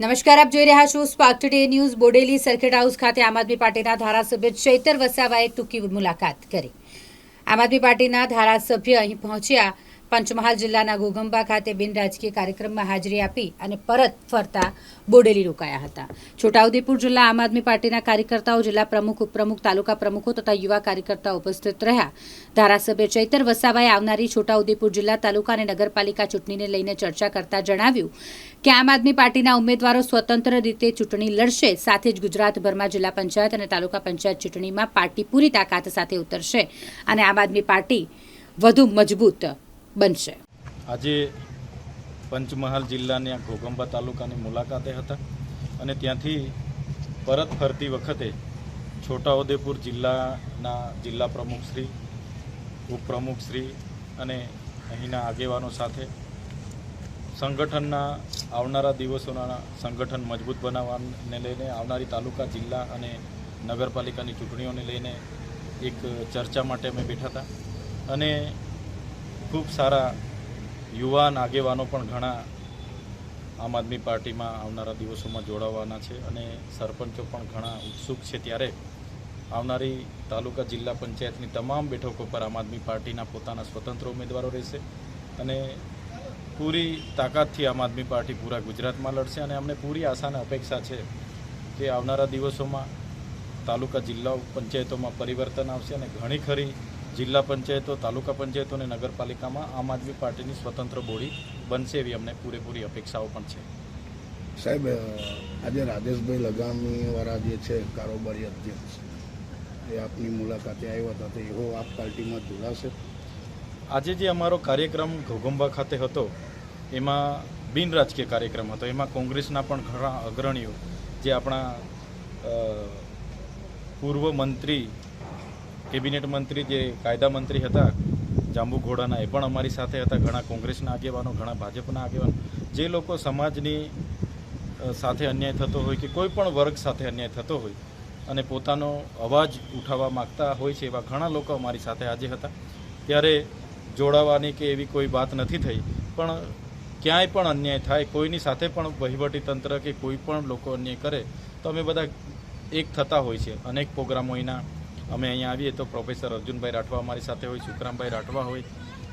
નમસ્કાર, આપ જોઈ રહ્યા છો Spark Today News. Bodeli circuit house ખાતે આમ આદમી પાર્ટીના ધારાસભ્ય ચૈતર વસાવાએ ટૂંકી મુલાકાત કરી. આમ આદમી પાર્ટીના ધારાસભ્ય અહીં પહોંચ્યા પંચમહાલ જિલ્લાના ઘોઘંબા ખાતે બિન રાજકીય કાર્યક્રમમાં હાજરી આપી અને પરત ફરતા બોડેલી રોકાયા હતા. છોટાઉદેપુર જિલ્લા આમ આદમી પાર્ટીના કાર્યકર્તાઓ, જિલ્લા પ્રમુખ, ઉપપ્રમુખ, તાલુકા પ્રમુખો તથા યુવા કાર્યકર્તાઓ ઉપસ્થિત રહ્યા. ધારાસભ્ય ચૈતર વસાવાએ આવનારી છોટાઉદેપુર જિલ્લા તાલુકા અને નગરપાલિકા ચૂંટણીને લઈને ચર્ચા કરતા જણાવ્યું કે આમ આદમી પાર્ટીના ઉમેદવારો સ્વતંત્ર રીતે ચૂંટણી લડશે, સાથે જ ગુજરાતભરમાં જિલ્લા પંચાયત અને તાલુકા પંચાયત ચૂંટણીમાં પાર્ટી પૂરી તાકાત સાથે ઉતરશે અને આમ આદમી પાર્ટી વધુ મજબૂત બનશે. આજે પંચમહાલ જિલ્લાની ઘોગંબા તાલુકાની મુલાકાતે હતા અને ત્યાંથી પરત ફરતી વખતે છોટાઉદેપુર જિલ્લાના જિલ્લા પ્રમુખશ્રી ઉપપ્રમુખશ્રી અને અહીંના આગેવાનો સાથે સંગઠનના આવનારા દિવસોના સંગઠન મજબૂત બનાવવાને લઈને આવનારી તાલુકા, જિલ્લા અને નગરપાલિકાની ચૂંટણીઓને લઈને એક ચર્ચા માટે અમે બેઠા હતા. અને ખૂબ સારા યુવાન આગેવાનો પણ ઘણા આમ આદમી પાર્ટીમાં આવનારા દિવસોમાં જોડાવાના છે અને સરપંચો પણ ઘણા ઉત્સુક છે ત્યારે આવનારી તાલુકા જિલ્લા પંચાયતની તમામ બેઠકો પર આમ આદમી પાર્ટીના પોતાના સ્વતંત્ર ઉમેદવારો રહેશે અને પૂરી તાકાતથી આમ આદમી પાર્ટી પૂરા ગુજરાતમાં લડશે અને અમને પૂરી આશા અને અપેક્ષા છે કે આવનારા દિવસોમાં તાલુકા જિલ્લા પંચાયતોમાં પરિવર્તન આવશે અને ઘણી ખરી જિલ્લા પંચાયતો તાલુકા પંચાયતો અને નગરપાલિકામાં આમ આદમી પાર્ટીની સ્વતંત્ર બોડી બનશે એવી અમને પૂરેપૂરી અપેક્ષાઓ પણ છે. સાહેબ આજે રાજેશભાઈ લગામીવાળા જે છે કારોબારી અધ્યક્ષ એ આપની મુલાકાતે આવ્યા હતા તો એવો આપ પાર્ટીમાં જોડાશે? આજે જે અમારો કાર્યક્રમ ઘોઘંબા ખાતે હતો એમાં બિન રાજકીય કાર્યક્રમ હતો. એમાં કોંગ્રેસના પણ ઘણા અગ્રણીઓ જે આપણા પૂર્વ મંત્રી કેબિનેટ મંત્રી જે કાયદા મંત્રી હતા, જાંબુ ઘોડાના, એ પણ અમારી સાથે હતા. ઘણા કોંગ્રેસના આગેવાનો, ઘણા ભાજપના આગેવાનો. જે લોકો સમાજની સાથે અન્યાય થતો હોય કે કોઈ પણ વર્ગ સાથે અન્યાય થતો હોય અને પોતાનો અવાજ ઉઠાવવા માગતા હોય છે એવા ઘણા લોકો અમારી સાથે આજે હતા. ત્યારે જોડાવાની કે એવી કોઈ વાત નથી થઈ, પણ ક્યાંય પણ અન્યાય થાય, કોઈની સાથે પણ વહીવટી તંત્ર કે કોઈ પણ લોકો અન્યાય કરે, તો અમે બધા એક થતા હોય છે. અનેક પ્રોગ્રામો એના અમે અહીંયા આવીએ તો પ્રોફેસર અર્જુનભાઈ રાઠવા અમારી સાથે હોય, સુખરામભાઈ રાઠવા હોય.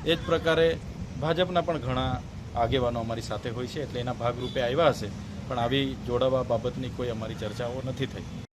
એ જ પ્રકારે ભાજપના પણ ઘણા આગેવાનો અમારી સાથે હોય છે, એટલે એના ભાગરૂપે આવ્યા હશે. પણ આવી જોડાવા બાબતની કોઈ અમારી ચર્ચાઓ નથી થઈ.